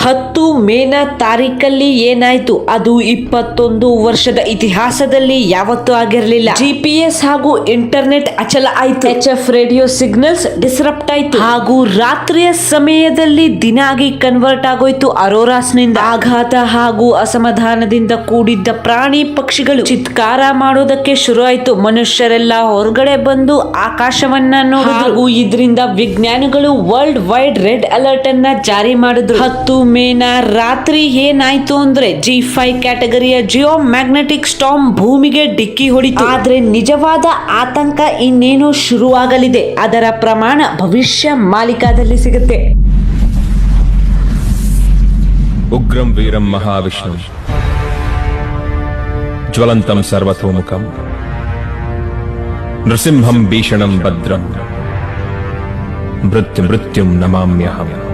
ಹತ್ತು ಮೇನ ತಾರೀಕಲ್ಲಿ ಏನಾಯ್ತು? ಅದು ಇಪ್ಪತ್ತೊಂದು ವರ್ಷದ ಇತಿಹಾಸದಲ್ಲಿ ಯಾವತ್ತೂ ಆಗಿರಲಿಲ್ಲ. ಜಿಪಿಎಸ್ ಹಾಗೂ ಇಂಟರ್ನೆಟ್ ಅಚಲ ಆಯ್ತು. H F radio signals disrupt ಆಯ್ತು. ಹಾಗೂ ರಾತ್ರಿಯ ಸಮಯದಲ್ಲಿ ದಿನ ಆಗಿ ಕನ್ವರ್ಟ್ ಆಗೋಯ್ತು ಅರೋರಾಸ್ನಿಂದ ಆಘಾತ ಹಾಗೂ ಅಸಮಾಧಾನದಿಂದ ಕೂಡಿದ್ದ ಪ್ರಾಣಿ ಪಕ್ಷಿಗಳು ಚಿತ್ಕಾರ ಮಾಡೋದಕ್ಕೆ ಶುರು ಆಯ್ತು ಮನುಷ್ಯರೆಲ್ಲ ಹೊರಗಡೆ ಬಂದು ಆಕಾಶವನ್ನ ನೋಡಿದ್ರು. ಇದರಿಂದ ವಿಜ್ಞಾನಿಗಳು ವರ್ಲ್ಡ್ ವೈಡ್ ರೆಡ್ ಅಲರ್ಟ್ ಅನ್ನ ಜಾರಿ ಮಾಡಿದ್ರು. ಹತ್ತು ಮೇನ ರಾತ್ರಿ ಏನಾಯ್ತು ಅಂದ್ರೆ ಜಿ ಫೈ ಕ್ಯಾಟಗರಿಯ ಜಿಯೋ ಮ್ಯಾಗ್ನೆಟಿಕ್ ಸ್ಟಾಮ್ ಭೂಮಿಗೆ ಡಿಕ್ಕಿ ಹೊಡಿತು. ಆದ್ರೆ ನಿಜವಾದ ಆತಂಕ ಇನ್ನೇನು ಶುರುವಾಗಲಿದೆ. ಅದರ ಪ್ರಮಾಣ ಭವಿಷ್ಯ ಮಾಲಿಕಾದಲ್ಲಿ ಸಿಗುತ್ತೆ. ಉಗ್ರಂ ವೀರಂ ಮಹಾವಿಷ್ಣು. ಜ್ವಲಂತಂ ಸರ್ವತೋಮುಖಂ. ನೃಸಿಂಹಂ ಭೀಷಣಂ ಭದ್ರಂ. ಮೃತ್ಯು ಮೃತ್ಯುಂ ನಮಾಮ್ಯಹಂ.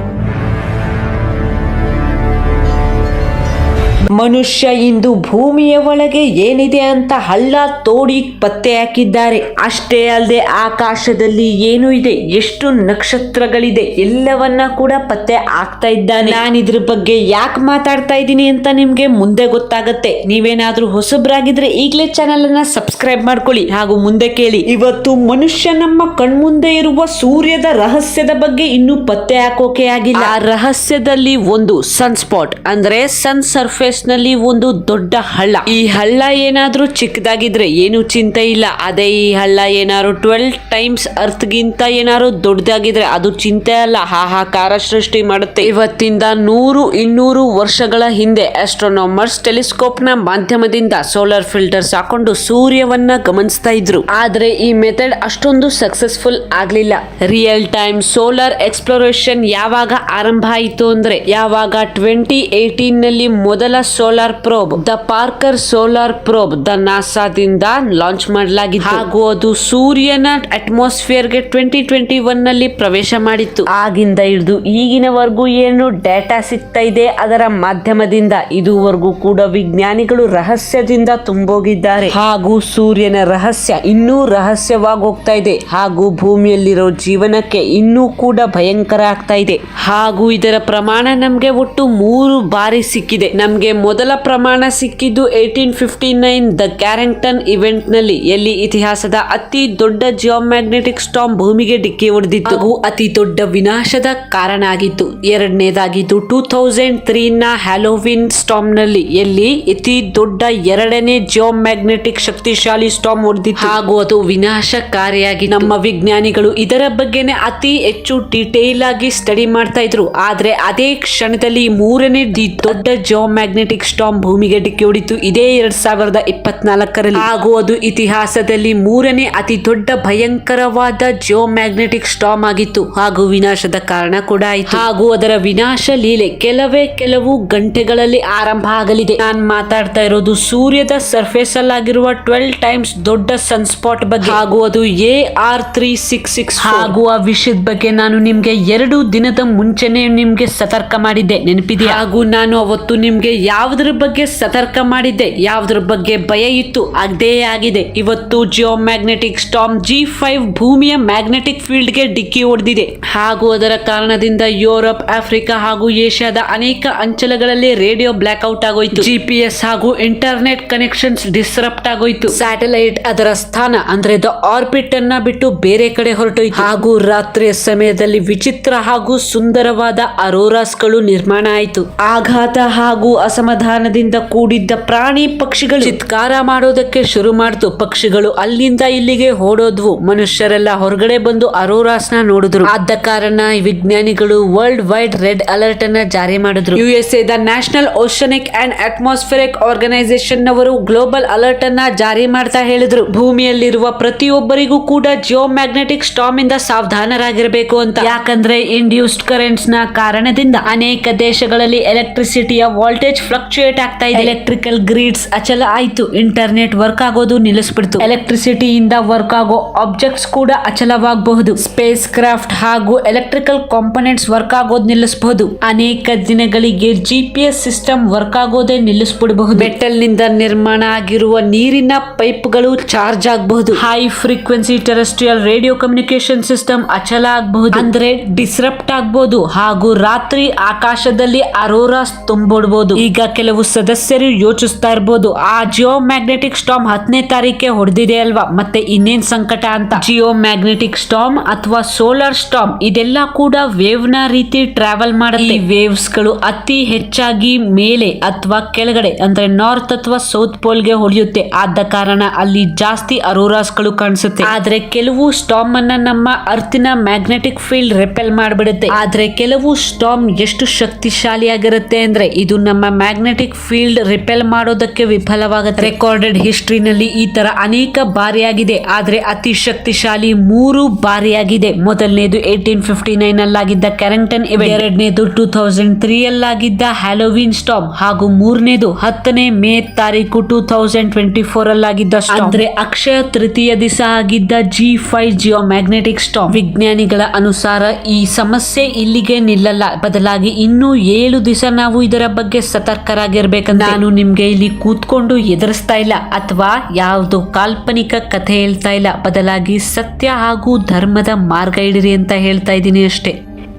ಮನುಷ್ಯ ಇಂದು ಭೂಮಿಯ ಒಳಗೆ ಏನಿದೆ ಅಂತ ಹಳ್ಳ ತೋಡಿ ಪತ್ತೆ ಹಾಕಿದ್ದಾರೆ. ಅಷ್ಟೇ ಅಲ್ಲದೆ ಆಕಾಶದಲ್ಲಿ ಏನು ಇದೆ, ಎಷ್ಟು ನಕ್ಷತ್ರಗಳಿದೆ, ಎಲ್ಲವನ್ನ ಕೂಡ ಪತ್ತೆ ಆಗ್ತಾ ಇದ್ದಾನೆ. ನಾನು ಇದ್ರ ಬಗ್ಗೆ ಯಾಕೆ ಮಾತಾಡ್ತಾ ಇದ್ದೀನಿ ಅಂತ ನಿಮ್ಗೆ ಮುಂದೆ ಗೊತ್ತಾಗುತ್ತೆ. ನೀವೇನಾದ್ರೂ ಹೊಸಬ್ರಾಗಿದ್ರೆ ಈಗಲೇ ಚಾನಲ್ ಅನ್ನ ಸಬ್ಸ್ಕ್ರೈಬ್ ಮಾಡ್ಕೊಳ್ಳಿ ಹಾಗೂ ಮುಂದೆ ಕೇಳಿ. ಇವತ್ತು ಮನುಷ್ಯ ನಮ್ಮ ಕಣ್ಮುಂದೆ ಇರುವ ಸೂರ್ಯದ ರಹಸ್ಯದ ಬಗ್ಗೆ ಇನ್ನೂ ಪತ್ತೆ ಹಾಕೋಕೆ ಆಗಿಲ್ಲ. ಆ ರಹಸ್ಯದಲ್ಲಿ ಒಂದು ಸನ್ ಸ್ಪಾಟ್ ಅಂದ್ರೆ ಸನ್ ಸರ್ಫೇಸ್ ನಲ್ಲಿ ಒಂದು ದೊಡ್ಡ ಹಳ್ಳ. ಈ ಹಳ್ಳ ಏನಾದ್ರೂ ಚಿಕ್ಕದಾಗಿದ್ರೆ ಏನು ಚಿಂತೆ ಇಲ್ಲ. ಅದೇ ಈ ಹಳ್ಳ ಏನಾದ್ರು ಟ್ವೆಲ್ ಟೈಮ್ಸ್ ಅರ್ತ್ ಗಿಂತ ಏನಾದ್ರು ದೊಡ್ಡದಾಗಿದ್ರೆ ಅದು ಚಿಂತೆ ಅಲ್ಲ. ಹಾಹಾಕಾರ ಸೃಷ್ಟಿ ಮಾಡುತ್ತೆ. ಇವತ್ತಿಂದ ನೂರು ಇನ್ನೂರು ವರ್ಷಗಳ ಹಿಂದೆ ಆಸ್ಟ್ರೋನಾಮರ್ಸ್ ಟೆಲಿಸ್ಕೋಪ್ನ ಮಾಧ್ಯಮದಿಂದ ಸೋಲಾರ್ ಫಿಲ್ಟರ್ಸ್ ಹಾಕೊಂಡು ಸೂರ್ಯವನ್ನ ಗಮನಿಸ್ತಾ ಇದ್ರು. ಆದ್ರೆ ಈ ಮೆಥಡ್ ಅಷ್ಟೊಂದು ಸಕ್ಸಸ್ಫುಲ್ ಆಗ್ಲಿಲ್ಲ. ರಿಯಲ್ ಟೈಮ್ ಸೋಲಾರ್ ಎಕ್ಸ್ಪ್ಲೋರೇಷನ್ ಯಾವಾಗ ಆರಂಭ ಆಯಿತು ಅಂದ್ರೆ ಯಾವಾಗ ಟ್ವೆಂಟಿ ಏಟೀನ್ನಲ್ಲಿ ಮೊದಲ solar probe the Parker solar probe the ನಾಸಾದಿಂದ launch ಮಾಡಲಾಗಿದೆ ಹಾಗೂ ಅದು ಸೂರ್ಯನ ಅಟ್ಮಾಸ್ಫಿಯರ್ಗೆ ಟ್ವೆಂಟಿ ಟ್ವೆಂಟಿ ಒನ್ನಲ್ಲಿ ಪ್ರವೇಶ ಮಾಡಿತ್ತು. ಆಗಿಂದ ಹಿಡಿದು ಈಗಿನವರೆಗೂ ಏನು ಡೇಟಾ ಸಿಗ್ತಾ ಇದೆ ಅದರ ಮಾಧ್ಯಮದಿಂದ, ಇದುವರೆಗೂ ಕೂಡ ವಿಜ್ಞಾನಿಗಳು ರಹಸ್ಯದಿಂದ ತುಂಬೋಗಿದ್ದಾರೆ. ಹಾಗೂ ಸೂರ್ಯನ ರಹಸ್ಯ ಇನ್ನೂ ರಹಸ್ಯವಾಗಿ ಹೋಗ್ತಾ ಇದೆ. ಹಾಗೂ ಭೂಮಿಯಲ್ಲಿರೋ ಜೀವನಕ್ಕೆ ಇನ್ನೂ ಕೂಡ ಭಯಂಕರ ಆಗ್ತಾ ಇದೆ. ಹಾಗೂ ಇದರ ಪ್ರಮಾಣ ನಮ್ಗೆ ಒಟ್ಟು ಮೂರು ಬಾರಿ ಸಿಕ್ಕಿದೆ. ನಮ್ಗೆ ಮೊದಲ ಪ್ರಮಾಣ ಸಿಕ್ಕಿದ್ದು eighteen fifty nine the Carrington ಇವೆಂಟ್ನಲ್ಲಿ ಎಲ್ಲಿ ಇತಿಹಾಸದ ಅತಿ ದೊಡ್ಡ ಜಿಯೋಮ್ಯಾಗ್ನೆಟಿಕ್ ಸ್ಟಾಮ್ ಭೂಮಿಗೆ ಡಿಕ್ಕಿ ಹೊಡೆದಿತ್ತು. ಹಾಗೂ ಅತಿ ದೊಡ್ಡ ವಿನಾಶದ ಕಾರಣ ಆಗಿತ್ತು ಎರಡನೇದಾಗಿದ್ದು ಟೂ ತೌಸಂಡ್ ತ್ರೀ ನ ಹ್ಯಾಲೋವಿನ್ ಸ್ಟಾಮ್ನಲ್ಲಿ ಎಲ್ಲಿ ಅತಿ ದೊಡ್ಡ ಎರಡನೇ ಜಿಯೋಮ್ಯಾಗ್ನೆಟಿಕ್ ಶಕ್ತಿಶಾಲಿ ಸ್ಟಾಮ್ ಹೊಡೆದಿತ್ತು. ಹಾಗೂ ಅದು ವಿನಾಶಕಾರಿಯಾಗಿ ನಮ್ಮ ವಿಜ್ಞಾನಿಗಳು ಇದರ ಬಗ್ಗೆನೆ ಅತಿ ಹೆಚ್ಚು ಡೀಟೇಲ್ ಆಗಿ ಸ್ಟಡಿ ಮಾಡ್ತಾ ಇದ್ರು. ಆದ್ರೆ ಅದೇ ಕ್ಷಣದಲ್ಲಿ ಮೂರನೇ ದಿ ದೊಡ್ಡ ಜಿಯೋಮ್ಯಾಗ್ನೆಟಿಕ್ ಸ್ಟಾಮ್ ಭೂಮಿಗೆ ಡಿಕ್ಕಿ ಹೊಡಿತು. ಇದೇ ಎರಡ್ ಸಾವಿರದ ಇಪ್ಪತ್ನಾಲ್ಕರಲ್ಲಿ. ಹಾಗೂ ಅದು ಇತಿಹಾಸದಲ್ಲಿ ಮೂರನೇ ಅತಿ ದೊಡ್ಡ ಭಯಂಕರವಾದ ಜಿಯೋಮ್ಯಾಗ್ನೆಟಿಕ್ ಸ್ಟಾಮ್ ಆಗಿತ್ತು. ಹಾಗೂ ವಿನಾಶದ ಕಾರಣ ಕೂಡ ಆಯಿತು. ಹಾಗೂ ಅದರ ವಿನಾಶ ಲೀಲೆ ಕೆಲವೇ ಕೆಲವು ಗಂಟೆಗಳಲ್ಲಿ ಆರಂಭ ಆಗಲಿದೆ. ನಾನು ಮಾತಾಡ್ತಾ ಇರೋದು ಸೂರ್ಯದ ಸರ್ಫೇಸ್ ಅಲ್ಲಾಗಿರುವ ಟ್ವೆಲ್ ಟೈಮ್ಸ್ ದೊಡ್ಡ ಸನ್ಸ್ಪಾಟ್ ಬಗ್ಗೆ. ಹಾಗೂ ಅದು A R three six six ಹಾಗೂ ಆ ವಿಷಯದ ಬಗ್ಗೆ ನಾನು ನಿಮ್ಗೆ ಎರಡು ದಿನದ ಮುಂಚೆನೆ ನಿಮ್ಗೆ ಸತರ್ಕ ಮಾಡಿದ್ದೆ. ನೆನಪಿದೆ ಹಾಗೂ ನಾನು ಅವತ್ತು ನಿಮ್ಗೆ ಯಾವುದ್ರ ಬಗ್ಗೆ ಸತರ್ಕ ಮಾಡಿದ್ದೆ, ಯಾವುದ್ರ ಬಗ್ಗೆ ಭಯ ಇತ್ತು, ಅದೇ ಆಗಿದೆ. ಇವತ್ತು geomagnetic storm G five ಭೂಮಿಯ ಮ್ಯಾಗ್ನೆಟಿಕ್ ಫೀಲ್ಡ್ಗೆ ಡಿಕ್ಕಿ ಹೊಡೆದಿದೆ. ಹಾಗೂ ಅದರ ಕಾರಣದಿಂದ ಯುರೋಪ್, ಆಫ್ರಿಕಾ ಹಾಗೂ ಏಷ್ಯಾದ ಅನೇಕ ಅಂಚಲಗಳಲ್ಲಿ ರೇಡಿಯೋ ಬ್ಲಾಕ್ ಔಟ್ ಆಗೋಯ್ತು ಜಿಪಿಎಸ್ ಹಾಗೂ ಇಂಟರ್ನೆಟ್ ಕನೆಕ್ಷನ್ಸ್ ಡಿಸ್ರಪ್ಟ್ ಆಗೋಯ್ತು. ಸ್ಯಾಟಲೈಟ್ ಅದರ ಸ್ಥಾನ, ಅಂದ್ರೆ ದ ಆರ್ಬಿಟ್ ಅನ್ನ ಬಿಟ್ಟು ಬೇರೆ ಕಡೆ ಹೊರಟೋಯ್ತು. ಹಾಗೂ ರಾತ್ರಿಯ ಸಮಯದಲ್ಲಿ ವಿಚಿತ್ರ ಹಾಗೂ ಸುಂದರವಾದ ಅರೋರಾಸ್ಗಳು ನಿರ್ಮಾಣ ಆಯಿತು. ಆಘಾತ ಹಾಗೂ ಅಸಮಾಧಾನದಿಂದ ಕೂಡಿದ್ದ ಪ್ರಾಣಿ ಪಕ್ಷಿಗಳು. ಚಿತ್ಕಾರ ಮಾಡೋದಕ್ಕೆ ಶುರು ಮಾಡ್ತು. ಪಕ್ಷಿಗಳು ಅಲ್ಲಿಂದ ಇಲ್ಲಿಗೆ ಓಡೋದ್ವು. ಮನುಷ್ಯರೆಲ್ಲ ಹೊರಗಡೆ ಬಂದು ಅರೋರಾಸ್ನ ನೋಡಿದ್ರು. ಆದ ಕಾರಣ ವಿಜ್ಞಾನಿಗಳು ವರ್ಲ್ಡ್ ವೈಡ್ ರೆಡ್ ಅಲರ್ಟ್ ಅನ್ನ ಜಾರಿ ಮಾಡಿದ್ರು. U S A the national oceanic and atmospheric organisation ಅವರು ಗ್ಲೋಬಲ್ ಅಲರ್ಟ್ ಅನ್ನ ಜಾರಿ ಮಾಡ್ತಾ ಹೇಳಿದ್ರು. ಭೂಮಿಯಲ್ಲಿರುವ ಪ್ರತಿಯೊಬ್ಬರಿಗೂ ಕೂಡ ಜಿಯೋ ಮ್ಯಾಗ್ನೆಟಿಕ್ ಸ್ಟಾಮ್ ಇಂದ ಸಾವಧಾನರಾಗಿರಬೇಕು ಅಂತ. ಯಾಕಂದ್ರೆ ಇಂಡ್ಯೂಸ್ಡ್ ಕರೆಂಟ್ಸ್ನ ಕಾರಣದಿಂದ ಅನೇಕ ದೇಶಗಳಲ್ಲಿ ಎಲೆಕ್ಟ್ರಿಸಿಟಿಯ ವೋಲ್ಟೇಜ್ ಫ್ಲಕ್ಚುಯೇಟ್ ಆಗ್ತಾ ಇದೆ. ಎಲೆಕ್ಟ್ರಿಕಲ್ ಗ್ರಿಡ್ಸ್ ಅಚಲ ಆಯ್ತು. ಇಂಟರ್ನೆಟ್ ವರ್ಕ್ ಆಗೋದು ನಿಲ್ಲಿಸ್ಬಿಡ್ತು. ಎಲೆಕ್ಟ್ರಿಸಿಟಿಯಿಂದ ವರ್ಕ್ ಆಗೋ ಆಬ್ಜೆಕ್ಟ್ಸ್ ಕೂಡ ಅಚಲವಾಗಬಹುದು. ಸ್ಪೇಸ್ ಕ್ರಾಫ್ಟ್ ಹಾಗೂ ಎಲೆಕ್ಟ್ರಿಕಲ್ ಕಾಂಪೊನೆಂಟ್ಸ್ ವರ್ಕ್ ಆಗೋದು ನಿಲ್ಲಿಸಬಹುದು. ಅನೇಕ ದಿನಗಳಿಗೆ G P S system work ಆಗೋದೇ ನಿಲ್ಲಿಸ್ಬಿಡಬಹುದು. ಮೆಟಲ್ನಿಂದ ನಿರ್ಮಾಣ ಆಗಿರುವ ನೀರಿನ ಪೈಪ್ಗಳು ಚಾರ್ಜ್ ಆಗಬಹುದು. High frequency terrestrial radio communication system ಅಚಲ ಆಗಬಹುದು. ಅಂದ್ರೆ ಡಿಸ್ರಪ್ಟ್ ಆಗಬಹುದು ಹಾಗೂ ರಾತ್ರಿ ಆಕಾಶದಲ್ಲಿ ಅರೋರಾಸ್ ತುಂಬಿಡಬಹುದು ಈಗ ಕೆಲವು ಸದಸ್ಯರು ಯೋಚಿಸ್ತಾ ಇರ್ಬೋದು, ಆ ಜಿಯೋ ಮ್ಯಾಗ್ನೆಟಿಕ್ ಸ್ಟಾಮ್ ಹತ್ತನೇ ತಾರೀಕೆ ಹೊಡೆದಿದೆ ಅಲ್ವಾ? ಮತ್ತೆ ಇನ್ನೇನ್ ಸಂಕಟ ಅಂತ? ಜಿಯೋ ಮ್ಯಾಗ್ನೆಟಿಕ್ ಸ್ಟಾಮ್ ಅಥವಾ ಸೋಲಾರ್ ಸ್ಟಾಮ್, ಇದೆಲ್ಲ ಕೂಡ ವೇವ್ನ ರೀತಿ ಟ್ರಾವೆಲ್ ಮಾಡುತ್ತೆ. ವೇವ್ಸ್ಗಳು ಅತಿ ಹೆಚ್ಚಾಗಿ ಮೇಲೆ ಅಥವಾ ಕೆಳಗಡೆ, ಅಂದ್ರೆ ನಾರ್ತ್ ಅಥವಾ ಸೌತ್ ಪೋಲ್ಗೆ ಹೊಡೆಯುತ್ತೆ ಆದ ಕಾರಣ ಅಲ್ಲಿ ಜಾಸ್ತಿ ಅರೋರಾಸ್ಗಳು ಕಾಣಿಸುತ್ತೆ. ಆದ್ರೆ ಕೆಲವು ಸ್ಟಾಮ್ ಅನ್ನ ನಮ್ಮ ಅರ್ತಿನ ಮ್ಯಾಗ್ನೆಟಿಕ್ ಫೀಲ್ಡ್ ರೆಪೆಲ್ ಮಾಡಿಬಿಡುತ್ತೆ. ಆದ್ರೆ ಕೆಲವು ಸ್ಟಾಮ್ ಎಷ್ಟು ಶಕ್ತಿಶಾಲಿಯಾಗಿರುತ್ತೆ ಅಂದ್ರೆ, ಇದು ನಮ್ಮ ಮ್ಯಾಗ್ನೆಟಿಕ್ ಫೀಲ್ಡ್ ರಿಪೆಲ್ ಮಾಡೋದಕ್ಕೆ ವಿಫಲವಾಗುತ್ತೆ. ರೆಕಾರ್ಡೆಡ್ ಹಿಸ್ಟ್ರಿನಲ್ಲಿ ಈ ತರ ಅನೇಕ ಬಾರಿಯಾಗಿದೆ. ಆದ್ರೆ ಅತಿ ಶಕ್ತಿಶಾಲಿ ಮೂರು ಬಾರಿಯಾಗಿದೆ. ಮೊದಲನೇದು ಏಟೀನ್ ಫಿಫ್ಟಿ ನೈನ್ ಅಲ್ಲಾಗಿದ್ದ ಕ್ಯಾರಂಟನ್ ಇವೆಂಟ್. ಎರಡನೇದು ಟೂ ತೌಸಂಡ್ ತ್ರೀ ಅಲ್ಲಾಗಿದ್ದ ಹ್ಯಾಲೋವಿನ್ ಸ್ಟಾಮ್. ಹಾಗೂ ಮೂರನೇದು ಹತ್ತನೇ ಮೇ ತಾರೀಕು ಟೂ ತೌಸಂಡ್ ಟ್ವೆಂಟಿ ಫೋರ್ ಅಲ್ಲಾಗಿದ್ದ. ಅಂದ್ರೆ ಅಕ್ಷಯ ತೃತೀಯ ದಿವಸ ಆಗಿದ್ದ G five geomagnetic storm. ವಿಜ್ಞಾನಿಗಳ ಅನುಸಾರ ಈ ಸಮಸ್ಯೆ ಇಲ್ಲಿಗೆ ನಿಲ್ಲಲ್ಲ. ಬದಲಾಗಿ ಇನ್ನೂ ಏಳು ದಿವಸ ನಾವು ಇದರ ಬಗ್ಗೆ ಸತರ್ಕರಾಗಿರ್ಬೇಕಂತ ನಾನು ನಿಮ್ಗೆ ಇಲ್ಲಿ ಕೂತ್ಕೊಂಡು ಎದುರಿಸ್ತಾ ಇಲ್ಲ ಅಥವಾ ಯಾವುದು ಕಾಲ್ಪನಿಕ ಕಥೆ ಹೇಳ್ತಾ ಇಲ್ಲ. ಬದಲಾಗಿ ಸತ್ಯ ಹಾಗೂ ಧರ್ಮದ ಮಾರ್ಗ ಹಿಡಿರಿ ಅಂತ ಹೇಳ್ತಾ ಇದ್ದೀನಿ ಅಷ್ಟೇ.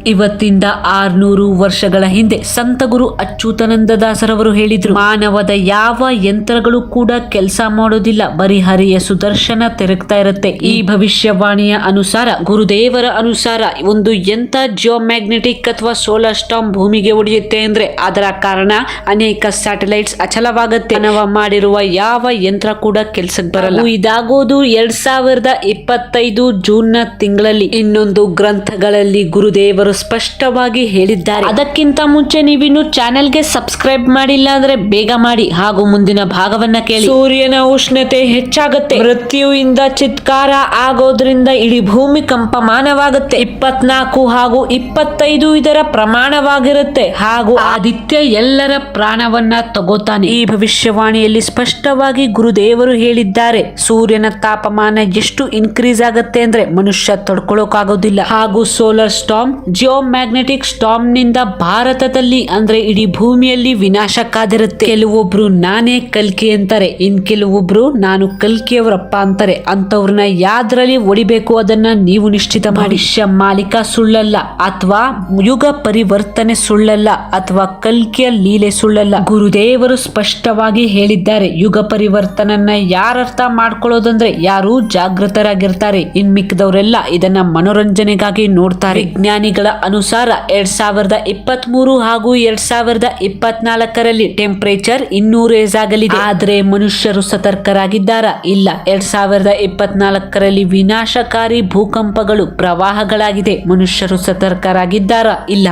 ಇವತ್ತಿಂದ ಆರ್ನೂರು ವರ್ಷಗಳ ಹಿಂದೆ ಸಂತಗುರು ಅಚ್ಯುತಾನಂದದಾಸರವರು ಹೇಳಿದ್ರು, ಮಾನವದ ಯಾವ ಯಂತ್ರಗಳು ಕೂಡ ಕೆಲಸ ಮಾಡೋದಿಲ್ಲ, ಬರೀ ಹರಿಯ ಸುದರ್ಶನ ತೆರಗ್ತಾ ಇರುತ್ತೆ. ಈ ಭವಿಷ್ಯವಾಣಿಯ ಅನುಸಾರ, ಗುರುದೇವರ ಅನುಸಾರ, ಒಂದು ಯಂತ್ರ ಜಿಯೋಮ್ಯಾಗ್ನೆಟಿಕ್ ಅಥವಾ ಸೋಲಾರ್ ಸ್ಟಾಮ್ ಭೂಮಿಗೆ ಒಡೆಯುತ್ತೆ ಅಂದ್ರೆ ಅದರ ಕಾರಣ ಅನೇಕ ಸ್ಯಾಟಲೈಟ್ಸ್ ಅಚಲವಾಗುತ್ತೆ. ನಾವು ಮಾಡಿರುವ ಯಾವ ಯಂತ್ರ ಕೂಡ ಕೆಲಸಕ್ಕೆ ಬರಲ್ಲ. ಇದಾಗೋದು ಎರಡ್ ಸಾವಿರದ ಇಪ್ಪತ್ತೈದು ಜೂನ್ನ ತಿಂಗಳಲ್ಲಿ. ಇನ್ನೊಂದು ಗ್ರಂಥಗಳಲ್ಲಿ ಗುರುದೇವರು ಸ್ಪಷ್ಟವಾಗಿ ಹೇಳಿದ್ದಾರೆ. ಅದಕ್ಕಿಂತ ಮುಂಚೆ ನೀವಿನ್ನು ಚಾನೆಲ್ಗೆ ಸಬ್ಸ್ಕ್ರೈಬ್ ಮಾಡಿಲ್ಲ ಅಂದ್ರೆ ಬೇಗ ಮಾಡಿ. ಹಾಗೂ ಮುಂದಿನ ಭಾಗವನ್ನ ಕೇಳಿ. ಸೂರ್ಯನ ಉಷ್ಣತೆ ಹೆಚ್ಚಾಗುತ್ತೆ. ಮೃತ್ಯುವಿಂದ ಚಿತ್ಕಾರ ಆಗೋದ್ರಿಂದ ಇಡೀ ಭೂಮಿ ಕಂಪಮಾನವಾಗುತ್ತೆ. ಇಪ್ಪತ್ನಾಲ್ಕು ಹಾಗೂ ಇಪ್ಪತ್ತೈದು ಇದರ ಪ್ರಮಾಣವಾಗಿರುತ್ತೆ. ಹಾಗೂ ಆದಿತ್ಯ ಎಲ್ಲರ ಪ್ರಾಣವನ್ನ ತಗೋತಾನೆ. ಈ ಭವಿಷ್ಯವಾಣಿಯಲ್ಲಿ ಸ್ಪಷ್ಟವಾಗಿ ಗುರುದೇವರು ಹೇಳಿದ್ದಾರೆ. ಸೂರ್ಯನ ತಾಪಮಾನ ಎಷ್ಟು ಇನ್ಕ್ರೀಸ್ ಆಗುತ್ತೆ ಅಂದ್ರೆ ಮನುಷ್ಯ ತಡ್ಕೊಳ್ಳೋಕಾಗೋದಿಲ್ಲ ಹಾಗೂ ಸೋಲಾರ್ ಸ್ಟಾಮ್ ಜಿಯೋ ಮ್ಯಾಗ್ನೆಟಿಕ್ ಸ್ಟಾಮ್ನಿಂದ ಭಾರತದಲ್ಲಿ, ಅಂದ್ರೆ ಇಡೀ ಭೂಮಿಯಲ್ಲಿ ವಿನಾಶ ಕಾದಿರುತ್ತೆ ಕೆಲವೊಬ್ರು ನಾನೇ ಕಲ್ಕಿ ಅಂತಾರೆ, ಇನ್ ಕೆಲವೊಬ್ರು ನಾನು ಕಲ್ಕಿಯವರಪ್ಪ ಅಂತಾರೆ. ಅಂತವ್ರನ್ನ ಯಾದ್ರಲ್ಲಿ ಒಡಿಬೇಕು ಅದನ್ನ ನೀವು ನಿಶ್ಚಿತ ಮಾಡಿ. ಮಾಲೀಕ ಸುಳ್ಳಲ್ಲ, ಅಥವಾ ಯುಗ ಪರಿವರ್ತನೆ ಸುಳ್ಳಲ್ಲ, ಅಥವಾ ಕಲ್ಕಿಯ ಲೀಲೆ ಸುಳ್ಳಲ್ಲ. ಗುರುದೇವರು ಸ್ಪಷ್ಟವಾಗಿ ಹೇಳಿದ್ದಾರೆ, ಯುಗ ಪರಿವರ್ತನನ್ನ ಯಾರರ್ಥ ಮಾಡ್ಕೊಳ್ಳೋದಂದ್ರೆ ಯಾರು ಜಾಗೃತರಾಗಿರ್ತಾರೆ. ಇನ್ ಮಿಕ್ಕದವರೆಲ್ಲ ಇದನ್ನ ಮನೋರಂಜನೆಗಾಗಿ ನೋಡ್ತಾರೆ. ವಿಜ್ಞಾನಿಗಳ ಅನುಸಾರ ಎರಡ್ ಸಾವಿರದ ಇಪ್ಪತ್ತ್ ಮೂರು ಹಾಗೂ ಎರಡ್ ಸಾವಿರದ ಇಪ್ಪತ್ನಾಲ್ಕರಲ್ಲಿ ಟೆಂಪರೇಚರ್ ಇನ್ನೂ ರೇಸ್ ಆಗಲಿದೆ ಆದರೆ ಮನುಷ್ಯರು ಸತರ್ಕರಾಗಿದ್ದಾರಾ? ಇಲ್ಲ. ಎರಡ್ ಸಾವಿರದ ಇಪ್ಪತ್ನಾಲ್ಕರಲ್ಲಿ ವಿನಾಶಕಾರಿ ಭೂಕಂಪಗಳು ಪ್ರವಾಹಗಳಾಗಿದೆ. ಮನುಷ್ಯರು ಸತರ್ಕರಾಗಿದ್ದಾರ? ಇಲ್ಲ.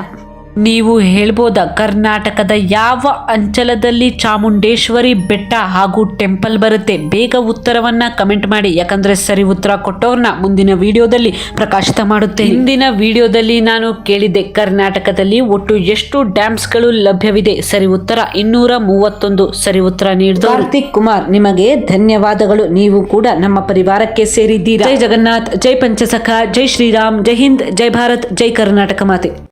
ನೀವು ಹೇಳ್ಬೋದ ಕರ್ನಾಟಕದ ಯಾವ ಅಂಚಲದಲ್ಲಿ ಚಾಮುಂಡೇಶ್ವರಿ ಬೆಟ್ಟ ಹಾಗೂ ಟೆಂಪಲ್ ಬರುತ್ತೆ? ಬೇಗ ಉತ್ತರವನ್ನ ಕಮೆಂಟ್ ಮಾಡಿ. ಯಾಕಂದ್ರೆ ಸರಿ ಉತ್ತರ ಕೊಟ್ಟವ್ರನ್ನ ಮುಂದಿನ ವಿಡಿಯೋದಲ್ಲಿ ಪ್ರಕಾಶಿತ ಮಾಡುತ್ತೆ ಹಿಂದಿನ ವಿಡಿಯೋದಲ್ಲಿ ನಾನು ಕೇಳಿದ್ದೆ ಕರ್ನಾಟಕದಲ್ಲಿ ಒಟ್ಟು ಎಷ್ಟು ಡ್ಯಾಮ್ಸ್ಗಳು ಲಭ್ಯವಿದೆ? ಸರಿ ಉತ್ತರ ಇನ್ನೂರ ಮೂವತ್ತೊಂದು. ಸರಿ ಉತ್ತರ ನೀಡಿದ. ಕಾರ್ತಿಕ್ ಕುಮಾರ್ ನಿಮಗೆ ಧನ್ಯವಾದಗಳು. ನೀವು ಕೂಡ ನಮ್ಮ ಪರಿವಾರಕ್ಕೆ ಸೇರಿದ್ದೀರಾ? ಜೈ ಜಗನ್ನಾಥ್ ಜೈ ಪಂಚಸಖ ಜೈ ಶ್ರೀರಾಮ್ ಜೈ ಹಿಂದ್ ಜೈ ಭಾರತ್ ಜೈ ಕರ್ನಾಟಕ ಮಾತೆ.